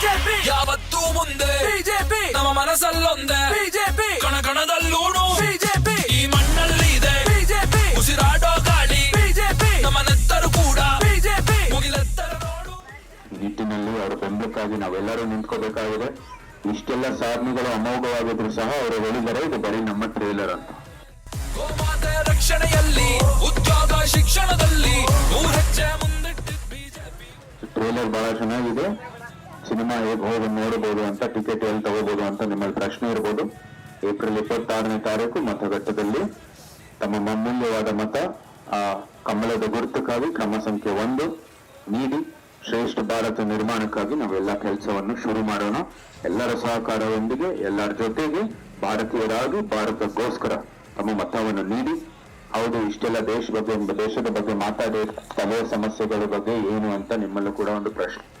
BJP ಯಾವತ್ತೂ ಮುಂದೆ. BJP ನಮ್ಮ ಮನಸ್ಸಲ್ಲೊಂದೆ. ಬಿಜೆಪಿ ಕಣ ಕಣದಲ್ಲೂನು ಬಿಜೆಪಿ ಈ ಮಣ್ಣಲ್ಲಿ ಇದೆ. ಬಿಜೆಪಿ ಉಸಿರಾಡೋ ಗಾಳಿ. ಬಿಜೆಪಿ ನಮ್ಮ ನೆತ್ತರು ಕೂಡ. ಬಿಜೆಪಿ ಮುಗಿಲೆತ್ತರ ನೋಡು. ನಿಟ್ಟಿನಲ್ಲಿ ಅವರ ಬೆಂಬಲಕ್ಕಾಗಿ ನಾವೆಲ್ಲರೂ ನಿಂತ್ಕೋಬೇಕಾಗಿದೆ. ಇಷ್ಟೆಲ್ಲ ಸಾಧನೆಗಳು ಅಮೋಘವಾಗಿದ್ರು ಸಹ ಅವರು ಹೇಳಿದ್ದಾರೆ ಇದು ಬರೀ ನಮ್ಮ ಟ್ರೇಲರ್ ಅಂತ. ಗೋಮಾತೆ ರಕ್ಷಣೆಯಲ್ಲಿ ಉದ್ಯೋಗ ಶಿಕ್ಷಣದಲ್ಲಿ ಟ್ರೇಲರ್ ಬಹಳ ಚೆನ್ನಾಗಿದೆ. ಸಿನಿಮಾ ಹೇಗೆ ಹೋಗಿ ನೋಡಬಹುದು ಅಂತ ಟಿಕೆಟ್ ಎಲ್ಲಿ ತಗೋಬಹುದು ಅಂತ ನಿಮ್ಮಲ್ಲಿ ಪ್ರಶ್ನೆ ಇರಬಹುದು ಏಪ್ರಿಲ್ ಇಪ್ಪತ್ತಾರನೇ ತಾರೀಕು ಮತಗಟ್ಟದಲ್ಲಿ ತಮ್ಮ ಅಮೂಲ್ಯವಾದ ಮತ, ಆ, ಕಮಲದ ಗುರುತಕ್ಕಾಗಿ ಕ್ರಮ ಸಂಖ್ಯೆ ಒಂದು ನೀಡಿ ಶ್ರೇಷ್ಠ ಭಾರತ ನಿರ್ಮಾಣಕ್ಕಾಗಿ ನಾವೆಲ್ಲ ಕೆಲಸವನ್ನು ಶುರು ಮಾಡೋಣ. ಎಲ್ಲರ ಸಹಕಾರದೊಂದಿಗೆ, ಎಲ್ಲರ ಜೊತೆಗೆ ಭಾರತೀಯರಾಗಿ ಭಾರತಕ್ಕೋಸ್ಕರ ತಮ್ಮ ಮತವನ್ನು ನೀಡಿ. ಹೌದು, ಇಷ್ಟೆಲ್ಲ ದೇಶ ಬಗ್ಗೆ, ದೇಶದ ಬಗ್ಗೆ ಮಾತಾಡಿ ಸ್ಥಳೀಯ ಸಮಸ್ಯೆಗಳ ಬಗ್ಗೆ ಏನು ಅಂತ ನಿಮ್ಮಲ್ಲೂ ಕೂಡ ಒಂದು ಪ್ರಶ್ನೆ.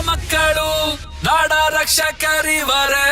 ಮಕ್ಕಳು ನಾಡ ರಕ್ಷಕರಿವರೇ.